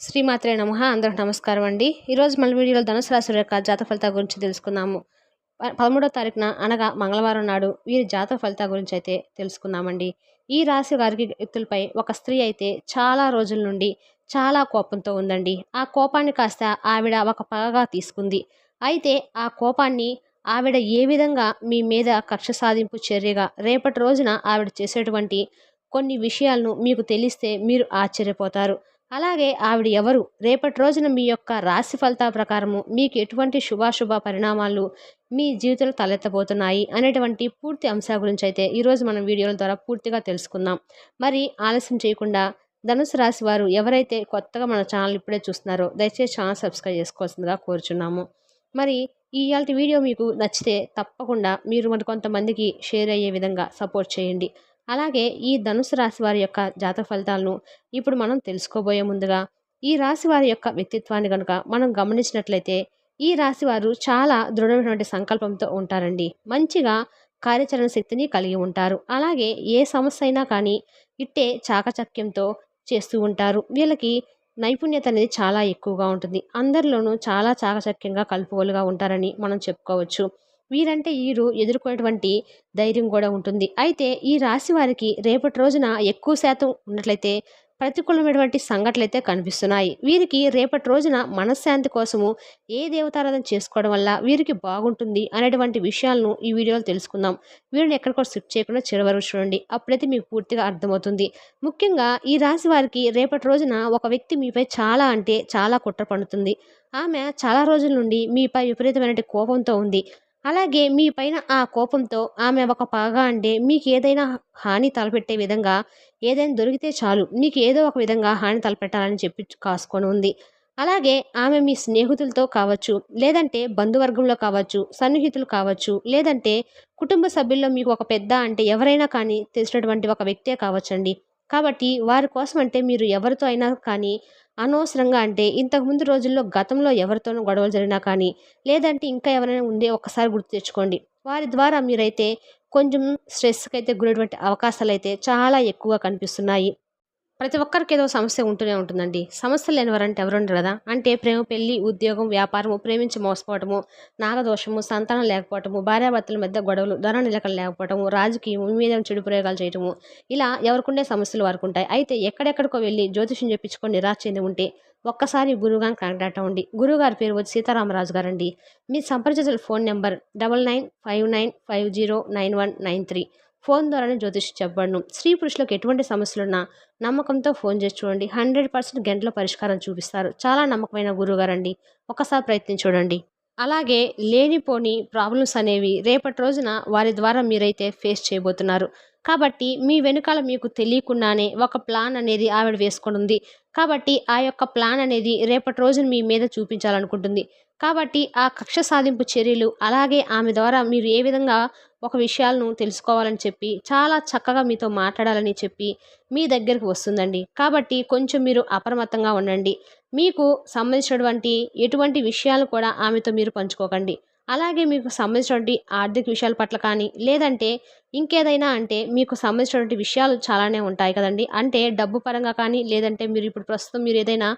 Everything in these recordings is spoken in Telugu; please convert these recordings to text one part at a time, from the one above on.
శ్రీమాత్రే నమ. అందరికి నమస్కారం అండి. ఈరోజు మన వీడియోలో ధనుసు రాశి యొక్క జాత ఫలితాల గురించి తెలుసుకుందాము. ప- పదమూడో తారీఖున అనగా మంగళవారం నాడు వీరి జాత ఫలితాల గురించి అయితే తెలుసుకుందామండి. ఈ రాశి వారికి వ్యక్తులపై ఒక స్త్రీ అయితే చాలా రోజుల నుండి చాలా కోపంతో ఉందండి. ఆ కోపాన్ని కాస్త ఆవిడ ఒక పగగా తీసుకుంది. అయితే ఆ కోపాన్ని ఆవిడ ఏ విధంగా మీ మీద కక్ష సాధింపు చర్యగా రేపటి రోజున ఆవిడ చేసేటువంటి కొన్ని విషయాలను మీకు తెలిస్తే మీరు ఆశ్చర్యపోతారు. అలాగే ఆవిడ ఎవరు? రేపటి రోజున మీ యొక్క రాశి ఫలితాల ప్రకారము మీకు ఎటువంటి శుభాశుభ పరిణామాలు మీ జీవితంలో తలెత్తబోతున్నాయి అనేటువంటి పూర్తి అంశాల గురించి అయితే ఈరోజు మనం వీడియోల ద్వారా పూర్తిగా తెలుసుకుందాం. మరి ఆలస్యం చేయకుండా ధనుసు రాశి వారు ఎవరైతే కొత్తగా మన ఛానల్ ఇప్పుడే చూస్తున్నారో దయచేసి ఛానల్ సబ్స్క్రైబ్ చేసుకోవాల్సిందిగా కోరుచున్నాము. మరి ఇవాళ వీడియో మీకు నచ్చితే తప్పకుండా మీరు మరి కొంతమందికి షేర్ అయ్యే విధంగా సపోర్ట్ చేయండి. అలాగే ఈ ధనుసు రాశి వారి యొక్క జాతక ఫలితాలను ఇప్పుడు మనం తెలుసుకోబోయే ముందుగా ఈ రాశి వారి యొక్క వ్యక్తిత్వాన్ని కనుక మనం గమనించినట్లయితే ఈ రాశి వారు చాలా దృఢమైనటువంటి సంకల్పంతో ఉంటారండి. మంచిగా కార్యాచరణ శక్తిని కలిగి ఉంటారు. అలాగే ఏ సమస్య అయినా కానీ ఇట్టే చాకచక్యంతో చేస్తూ ఉంటారు. వీళ్ళకి నైపుణ్యత అనేది చాలా ఎక్కువగా ఉంటుంది. అందరిలోనూ చాలా చాకచక్యంగా కలుపుకోలుగా ఉంటారని మనం చెప్పుకోవచ్చు. వీరంటే వీరు ఎదుర్కొనేటువంటి ధైర్యం కూడా ఉంటుంది. అయితే ఈ రాశి వారికి రేపటి రోజున ఎక్కువ శాతం ఉన్నట్లయితే ప్రతికూలమైనటువంటి సంఘటనలు అయితే కనిపిస్తున్నాయి. వీరికి రేపటి రోజున మనశ్శాంతి కోసము ఏ దేవతారాధన చేసుకోవడం వల్ల వీరికి బాగుంటుంది అనేటువంటి విషయాలను ఈ వీడియోలో తెలుసుకుందాం. వీడియోని ఎక్కడికో స్కిప్ చేయకుండా చివరి చూడండి. అప్పుడైతే మీకు పూర్తిగా అర్థమవుతుంది. ముఖ్యంగా ఈ రాశి వారికి రేపటి రోజున ఒక వ్యక్తి మీపై చాలా అంటే చాలా కుట్ర పండుతుంది ఆమె చాలా రోజుల నుండి మీపై విపరీతమైన కోపంతో ఉంది. అలాగే మీ పైన ఆ కోపంతో ఆమె ఒక పగగా అంటే మీకు ఏదైనా హాని తలపెట్టే విధంగా ఏదైనా దొరికితే చాలు మీకు ఏదో ఒక విధంగా హాని తలపెట్టాలని చెప్పి కాసుకొని ఉంది. అలాగే ఆమె మీ స్నేహితులతో కావచ్చు లేదంటే బంధువర్గంలో కావచ్చు సన్నిహితులు కావచ్చు లేదంటే కుటుంబ సభ్యుల్లో మీకు ఒక పెద్ద అంటే ఎవరైనా కానీ తెలిసినటువంటి ఒక వ్యక్తే కావచ్చండి. కాబట్టి వారి కోసం అంటే మీరు ఎవరితో అయినా కానీ అనవసరంగా అంటే ఇంతకుముందు రోజుల్లో గతంలో ఎవరితోనూ గొడవలు జరిగినా కానీ లేదంటే ఇంకా ఎవరైనా ఉండే ఒక్కసారి గుర్తు తెచ్చుకోండి. వారి ద్వారా మీరైతే కొంచెం స్ట్రెస్కి అయితే గురైనటువంటి అవకాశాలు అయితే చాలా ఎక్కువగా కనిపిస్తున్నాయి. ప్రతి ఒక్కరికి ఏదో సమస్య ఉంటూనే ఉంటుందండి. సమస్య లేని వారంటే ఉండరు కదా? అంటే ప్రేమ పెళ్ళి ఉద్యోగం వ్యాపారము ప్రేమించి మోసపోవటము నాగదోషము సంతానం లేకపోవటము భార్యాభర్తల మధ్య గొడవలు ధన నిలకలు లేకపోవటము రాజకీయం మీద చెడు ప్రయోగాలు చేయటము ఇలా ఎవరికుండే సమస్యలు వారికి ఉంటాయి అయితే ఎక్కడెక్కడికో వెళ్ళి జ్యోతిషం చెప్పించుకొని నిరాశ చెంది ఉంటే ఒక్కసారి గురువుగారిని కనెక్ట్ అవ్వండి. గురువుగారి పేరు వచ్చి సీతారామరాజు గారండి. మీ సంప్రదించిన phone number double nine five nine five zero nine one nine three. Phone ద్వారానే జ్యోతిష్ చెప్పబడను. స్త్రీ పురుషులకు ఎటువంటి సమస్యలున్నా నమ్మకంతో ఫోన్ చేసి చూడండి. హండ్రెడ్ పర్సెంట్ గంటల పరిష్కారం చూపిస్తారు. చాలా నమ్మకమైన గురువుగారండి. ఒకసారి ప్రయత్నం చూడండి. అలాగే లేనిపోని ప్రాబ్లమ్స్ అనేవి రేపటి రోజున వారి ద్వారా మీరైతే ఫేస్ చేయబోతున్నారు. కాబట్టి మీ వెనుకాల మీకు తెలియకుండానే ఒక ప్లాన్ అనేది ఆవిడ వేసుకొని ఉంది కాబట్టి ఆ యొక్క ప్లాన్ అనేది రేపటి రోజున మీ మీద చూపించాలనుకుంటుంది. కాబట్టి ఆ కక్ష సాధింపు చర్యలు అలాగే ఆమె ద్వారా మీరు ఏ విధంగా ఒక విషయాలను తెలుసుకోవాలని చెప్పి చాలా చక్కగా మీతో మాట్లాడాలని చెప్పి మీ దగ్గరికి వస్తుందండి. కాబట్టి కొంచెం మీరు అప్రమత్తంగా ఉండండి. మీకు సంబంధించినటువంటి ఎటువంటి విషయాలు కూడా ఆమెతో మీరు పంచుకోకండి. అలాగే మీకు సంబంధించినటువంటి ఆర్థిక విషయాల పట్ల కానీ లేదంటే ఇంకేదైనా అంటే మీకు సంబంధించినటువంటి విషయాలు చాలానే ఉంటాయి కదండి. అంటే డబ్బు పరంగా కానీ లేదంటే మీరు ఇప్పుడు ప్రస్తుతం మీరు ఏదైనా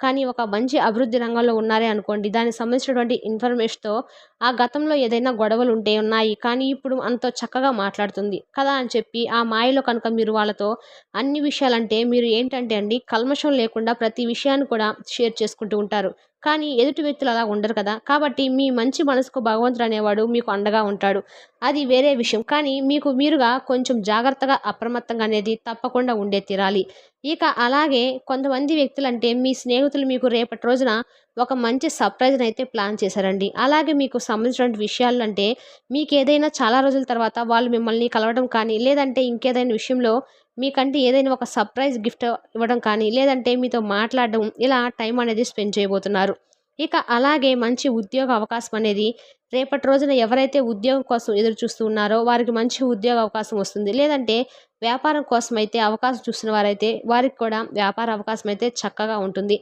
కానీ ఒక మంచి అభివృద్ధి రంగంలో ఉన్నారే అనుకోండి దానికి సంబంధించినటువంటి ఇన్ఫర్మేషన్తో ఆ గతంలో ఏదైనా గొడవలు ఉంటే ఉన్నాయి కానీ ఇప్పుడు అంత చక్కగా మాట్లాడుతుంది కదా అని చెప్పి ఆ మాయలో కనుక మీరు వాళ్ళతో అన్ని విషయాలంటే మీరు ఏంటంటే అండి కల్మషం లేకుండా ప్రతి విషయాన్ని కూడా షేర్ చేసుకుంటూ ఉంటారు. కానీ ఎదుటి వ్యక్తులు అలా ఉండరు కదా. కాబట్టి మీ మంచి మనసుకు భగవంతుడు అనేవాడు మీకు అండగా ఉంటాడు. అది వేరే విషయం. కానీ మీకు మీరుగా కొంచెం జాగ్రత్తగా అప్రమత్తంగా అనేది తప్పకుండా ఉండే తీరాలి. ఇక అలాగే కొంతమంది వ్యక్తులు అంటే మీ స్నేహితులు మీకు రేపటి రోజున ఒక మంచి సర్ప్రైజ్ని అయితే ప్లాన్ చేశారండి. అలాగే మీకు సంబంధించినటువంటి విషయాలు అంటే మీకు ఏదైనా చాలా రోజుల తర్వాత వాళ్ళు మిమ్మల్ని కలవడం కానీ లేదంటే ఇంకేదైనా విషయంలో మీకంటే ఏదైనా ఒక సర్ప్రైజ్ గిఫ్ట్ ఇవ్వడం కానీ లేదంటే మీతో మాట్లాడడం ఇలా టైం అనేది స్పెండ్ చేయబోతున్నారు. ఇక అలాగే మంచి ఉద్యోగ అవకాశం అనేది రేపటి రోజున ఎవరైతే ఉద్యోగం కోసం ఎదురు చూస్తూ ఉన్నారో వారికి మంచి ఉద్యోగ అవకాశం వస్తుంది. లేదంటే వ్యాపారం కోసం అయితే అవకాశం చూసిన వారైతే వారికి కూడా వ్యాపార అవకాశం అయితే చక్కగా ఉంటుంది.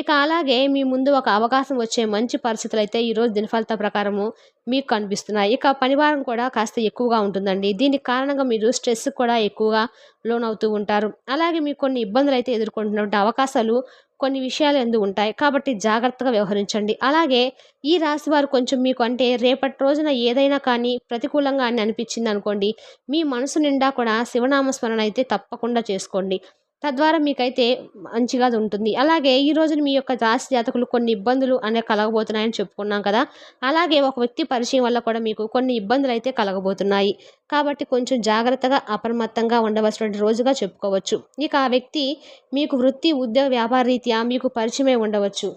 ఇక అలాగే మీ ముందు ఒక అవకాశం వచ్చే మంచి పరిస్థితులు అయితే ఈరోజు దినఫలిత ప్రకారము మీకు కనిపిస్తున్నాయి. ఇక పనివారం కూడా కాస్త ఎక్కువగా ఉంటుందండి. దీనికి కారణంగా మీరు స్ట్రెస్ కూడా ఎక్కువగా లోన్ అవుతూ ఉంటారు. అలాగే మీకు కొన్ని ఇబ్బందులు అయితే ఎదుర్కొంటున్నటువంటి అవకాశాలు కొన్ని విషయాలు ఎందు ఉంటాయి. కాబట్టి జాగ్రత్తగా వ్యవహరించండి. అలాగే ఈ రాశి వారు కొంచెం మీకు అంటే రేపటి రోజున ఏదైనా కానీ ప్రతికూలంగా అని అనిపించింది అనుకోండి మీ మనసు నిండా కూడా శివనామస్మరణ అయితే తప్పకుండా చేసుకోండి. తద్వారా మీకైతే మంచిగా ఉంటుంది. అలాగే ఈ రోజున మీ యొక్క రాశి జాతకులు కొన్ని ఇబ్బందులు అనే కలగబోతున్నాయని చెప్పుకున్నాం కదా. అలాగే ఒక వ్యక్తి పరిచయం వల్ల కూడా మీకు కొన్ని ఇబ్బందులు అయితే కలగబోతున్నాయి. కాబట్టి కొంచెం జాగ్రత్తగా అప్రమత్తంగా ఉండవలసినటువంటి రోజుగా చెప్పుకోవచ్చు. ఇక ఆ వ్యక్తి మీకు వృత్తి ఉద్యోగ వ్యాపార రీత్యా మీకు పరిచయమే ఉండవచ్చు.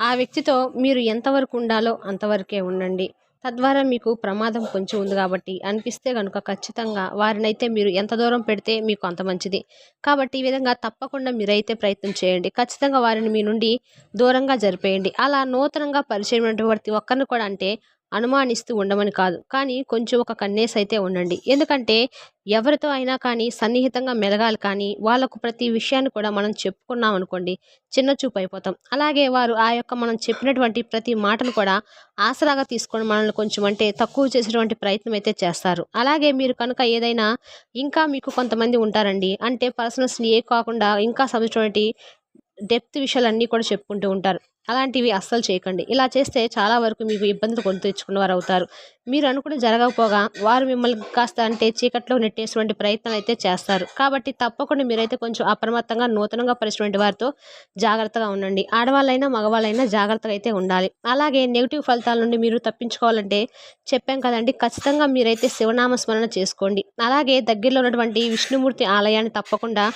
ఆ వ్యక్తితో మీరు ఎంతవరకు ఉండాలో అంతవరకే ఉండండి. తద్వారా మీకు ప్రమాదం కొంచెం ఉంది కాబట్టి అనిపిస్తే కనుక ఖచ్చితంగా వారినైతే మీరు ఎంత దూరం పెడితే మీకు అంత మంచిది. కాబట్టి ఈ విధంగా తప్పకుండా మీరైతే ప్రయత్నం చేయండి. ఖచ్చితంగా వారిని మీ నుండి దూరంగా జరిపేయండి. అలా నూతనంగా పరిచయం ఉన్నటువంటి ఒక్కరిని కూడా అంటే అనుమానిస్తూ ఉండమని కాదు. కానీ కొంచెం ఒక కన్నేసి అయితే ఉండండి. ఎందుకంటే ఎవరితో అయినా కానీ సన్నిహితంగా మెలగాలి కానీ వాళ్ళకు ప్రతి విషయాన్ని కూడా మనం చెప్పుకున్నాం అనుకోండి చిన్న చూపు అయిపోతాం. అలాగే వారు ఆ యొక్క మనం చెప్పినటువంటి ప్రతి మాటను కూడా ఆసరాగా తీసుకొని మనల్ని కొంచెం అంటే తక్కువ చేసేటువంటి ప్రయత్నం అయితే చేస్తారు. అలాగే మీరు కనుక ఏదైనా ఇంకా మీకు కొంతమంది ఉంటారండి అంటే పర్సనల్స్ని ఏ కాకుండా ఇంకా సంబంధించినటువంటి డెప్త్ విషయాలన్నీ కూడా చెప్పుకుంటూ ఉంటారు. అలాంటివి అస్సలు చేయకండి. ఇలా చేస్తే చాలా వరకు మీకు ఇబ్బందులు కొని తెచ్చుకున్న వారు అవుతారు. మీరు అనుకుని జరగకపోగా వారు మిమ్మల్ని కాస్త అంటే చీకట్లో నెట్టేటువంటి ప్రయత్నం అయితే చేస్తారు. కాబట్టి తప్పకుండా మీరైతే కొంచెం అప్రమత్తంగా నూతనంగా పరిచినటువంటి వారితో జాగ్రత్తగా ఉండండి. ఆడవాళ్ళైనా మగవాళ్ళైనా జాగ్రత్తగా అయితే ఉండాలి. అలాగే నెగిటివ్ ఫలితాల నుండి మీరు తప్పించుకోవాలంటే చెప్పాం కదండి ఖచ్చితంగా మీరైతే శివనామ స్మరణ చేసుకోండి. అలాగే దగ్గరలో ఉన్నటువంటి విష్ణుమూర్తి ఆలయాన్ని తప్పకుండా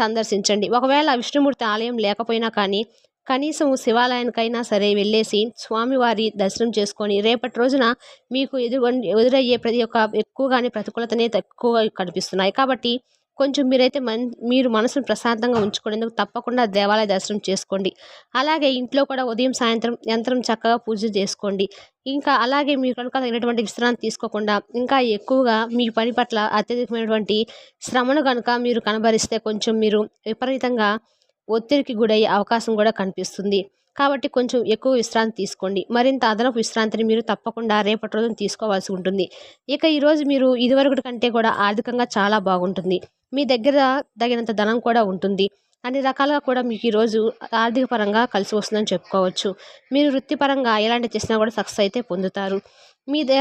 సందర్శించండి. ఒకవేళ విష్ణుమూర్తి ఆలయం లేకపోయినా కానీ కనీసం శివాలయానికైనా సరే వెళ్ళేసి స్వామివారి దర్శనం చేసుకొని రేపటి రోజున మీకు ఎదురు ఎదురయ్యే ప్రతి ఒక్క ఎక్కువగానే ప్రతికూలతనే ఎక్కువగా కనిపిస్తున్నాయి. కాబట్టి కొంచెం మీరైతే మన్ మీరు మనసును ప్రశాంతంగా ఉంచుకునేందుకు తప్పకుండా దేవాలయ దర్శనం చేసుకోండి. అలాగే ఇంట్లో కూడా ఉదయం సాయంత్రం యంత్రం చక్కగా పూజ చేసుకోండి. ఇంకా అలాగే మీరు కనుక తగినటువంటి విశ్రాంతి తీసుకోకుండా ఇంకా ఎక్కువగా మీ పని పట్ల అత్యధికమైనటువంటి శ్రమను కనుక మీరు కనబరిస్తే కొంచెం మీరు విపరీతంగా ఒత్తిడికి గురయ్యే అవకాశం కూడా కనిపిస్తుంది. కాబట్టి కొంచెం ఎక్కువ విశ్రాంతి తీసుకోండి. మరింత అదనపు విశ్రాంతిని మీరు తప్పకుండా రేపటి రోజున తీసుకోవాల్సి ఉంటుంది. ఇక ఈరోజు మీరు ఇదివరకటి కంటే కూడా ఆర్థికంగా చాలా బాగుంటుంది. మీ దగ్గర తగినంత ధనం కూడా ఉంటుంది. అన్ని రకాలుగా కూడా మీకు ఈరోజు ఆర్థిక పరంగా కలిసి వస్తుందని చెప్పుకోవచ్చు. మీరు వృత్తిపరంగా ఎలాంటి చేసినా కూడా సక్సెస్ అయితే పొందుతారు. మీ దే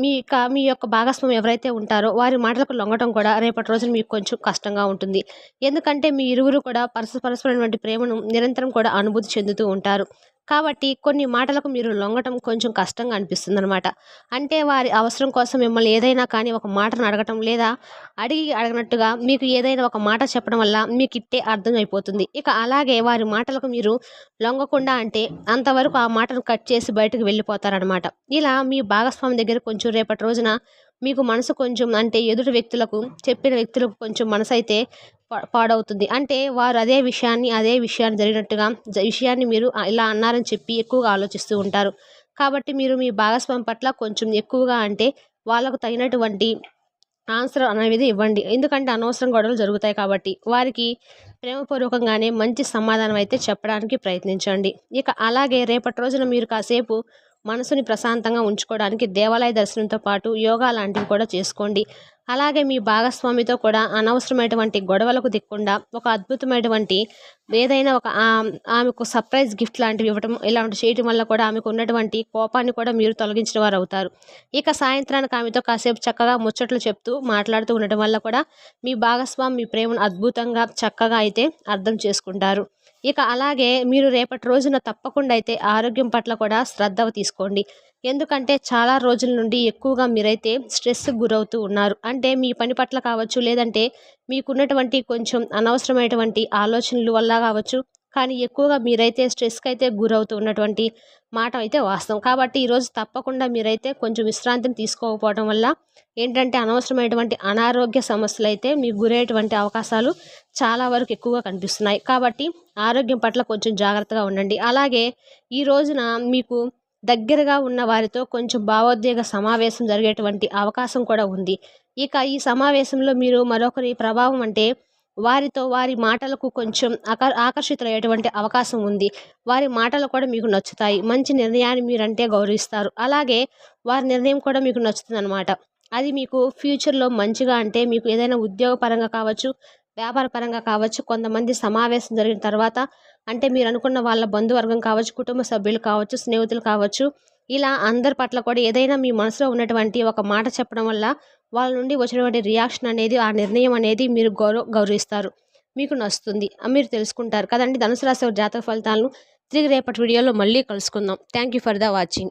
మీ క మీ యొక్క భాగస్వామి ఎవరైతే ఉంటారో వారి మాటలకు లొంగటం కూడా రేపటి రోజున మీకు కొంచెం కష్టంగా ఉంటుంది. ఎందుకంటే మీ ఇరువురు కూడా పరస్పరమైనటువంటి ప్రేమను నిరంతరం కూడా అనుభూతి చెందుతూ ఉంటారు. కాబట్టి కొన్ని మాటలకు మీరు లొంగటం కొంచెం కష్టంగా అనిపిస్తుంది అనమాట అంటే వారి అవసరం కోసం మిమ్మల్ని ఏదైనా కానీ ఒక మాటను అడగటం లేదా అడిగి అడగనట్టుగా మీకు ఏదైనా ఒక మాట చెప్పడం వల్ల మీకు ఇట్టే అర్థం అయిపోతుంది ఇక అలాగే వారి మాటలకు మీరు లొంగకుండా అంటే అంతవరకు ఆ మాటను కట్ చేసి బయటకు వెళ్ళిపోతారనమాట ఇలా మీ భాగస్వామి దగ్గర కొంచెం రేపటి రోజున మీకు మనసు కొంచెం అంటే ఎదుటి వ్యక్తులకు చెప్పిన వ్యక్తులకు కొంచెం మనసు అయితే పాడవుతుంది. అంటే వారు అదే విషయాన్ని అదే విషయాన్ని జరిగినట్టుగా విషయాన్ని మీరు ఇలా అన్నారని చెప్పి ఎక్కువగా ఆలోచిస్తూ ఉంటారు. కాబట్టి మీరు మీ భాగస్వామి పట్ల కొంచెం ఎక్కువగా అంటే వాళ్ళకు తగినటువంటి ఆన్సర్ అనేది ఇవ్వండి. ఎందుకంటే అనవసరం గొడవలు జరుగుతాయి కాబట్టి వారికి ప్రేమపూర్వకంగానే మంచి సమాధానం అయితే చెప్పడానికి ప్రయత్నించండి. ఇక అలాగే రేపటి రోజున మీరు కాసేపు మనసుని ప్రశాంతంగా ఉంచుకోవడానికి దేవాలయ దర్శనంతో పాటు యోగా లాంటివి కూడా చేసుకోండి. అలాగే మీ భాగస్వామితో కూడా అనవసరమైనటువంటి గొడవలకు దిక్కుండా ఒక అద్భుతమైనటువంటి ఏదైనా ఒక ఆమెకు సర్ప్రైజ్ గిఫ్ట్ లాంటివి ఇవ్వటం ఇలాంటి చేయటం వల్ల కూడా ఆమెకు ఉన్నటువంటి కోపాన్ని కూడా మీరు తొలగించిన వారు అవుతారు ఇక సాయంత్రానికి ఆమెతో కాసేపు చక్కగా ముచ్చట్లు చెప్తూ మాట్లాడుతూ ఉండటం వల్ల కూడా మీ భాగస్వామి మీ ప్రేమను అద్భుతంగా చక్కగా అయితే అర్థం చేసుకుంటారు. ఇక అలాగే మీరు రేపటి రోజున తప్పకుండా అయితే ఆరోగ్యం పట్ల కూడా శ్రద్ధ తీసుకోండి. ఎందుకంటే చాలా రోజుల నుండి ఎక్కువగా మీరైతే స్ట్రెస్ గురవుతూ ఉన్నారు. అంటే మీ పని పట్ల కావచ్చు లేదంటే మీకున్నటువంటి కొంచెం అనవసరమైనటువంటి ఆలోచనలు వల్ల కావచ్చు కానీ ఎక్కువగా మీరైతే స్ట్రెస్కి అయితే గురవుతూ ఉన్నటువంటి మాట అయితే వాస్తవం. కాబట్టి ఈరోజు తప్పకుండా మీరైతే కొంచెం విశ్రాంతిని తీసుకోకపోవడం వల్ల ఏంటంటే అనవసరమైనటువంటి అనారోగ్య సమస్యలు అయితే మీకు గురయ్యేటువంటి అవకాశాలు చాలా వరకు ఎక్కువగా కనిపిస్తున్నాయి. కాబట్టి ఆరోగ్యం పట్ల కొంచెం జాగ్రత్తగా ఉండండి. అలాగే ఈ రోజున మీకు దగ్గరగా ఉన్న వారితో కొంచెం భావోద్వేగ సమావేశం జరిగేటువంటి అవకాశం కూడా ఉంది. ఇక ఈ సమావేశంలో మీరు మరొకరి ప్రభావం అంటే వారితో వారి మాటలకు కొంచెం ఆకర్ ఆకర్షితులయ్యేటువంటి అవకాశం ఉంది. వారి మాటలు కూడా మీకు నచ్చుతాయి. మంచి నిర్ణయాన్ని మీరంటే గౌరవిస్తారు. అలాగే వారి నిర్ణయం కూడా మీకు నచ్చుతుంది అనమాట అది మీకు ఫ్యూచర్లో మంచిగా అంటే మీకు ఏదైనా ఉద్యోగ పరంగా కావచ్చు వ్యాపార పరంగా కావచ్చు కొంతమంది సమావేశం జరిగిన తర్వాత అంటే మీరు అనుకున్న వాళ్ళ బంధువర్గం కావచ్చు కుటుంబ సభ్యులు కావచ్చు స్నేహితులు కావచ్చు ఇలా అందరి పట్ల కూడా ఏదైనా మీ మనసులో ఉన్నటువంటి ఒక మాట చెప్పడం వల్ల వాళ్ళ నుండి వచ్చినటువంటి రియాక్షన్ అనేది ఆ నిర్ణయం అనేది మీరు గౌరవ గౌరవిస్తారు. మీకు నచ్చుతుంది. మీరు తెలుసుకుంటారు. కదండి. ధనుసు రాశి జాతక ఫలితాలను తిరిగి రేపటి వీడియోలో మళ్ళీ కలుసుకుందాం. Thank you for the watching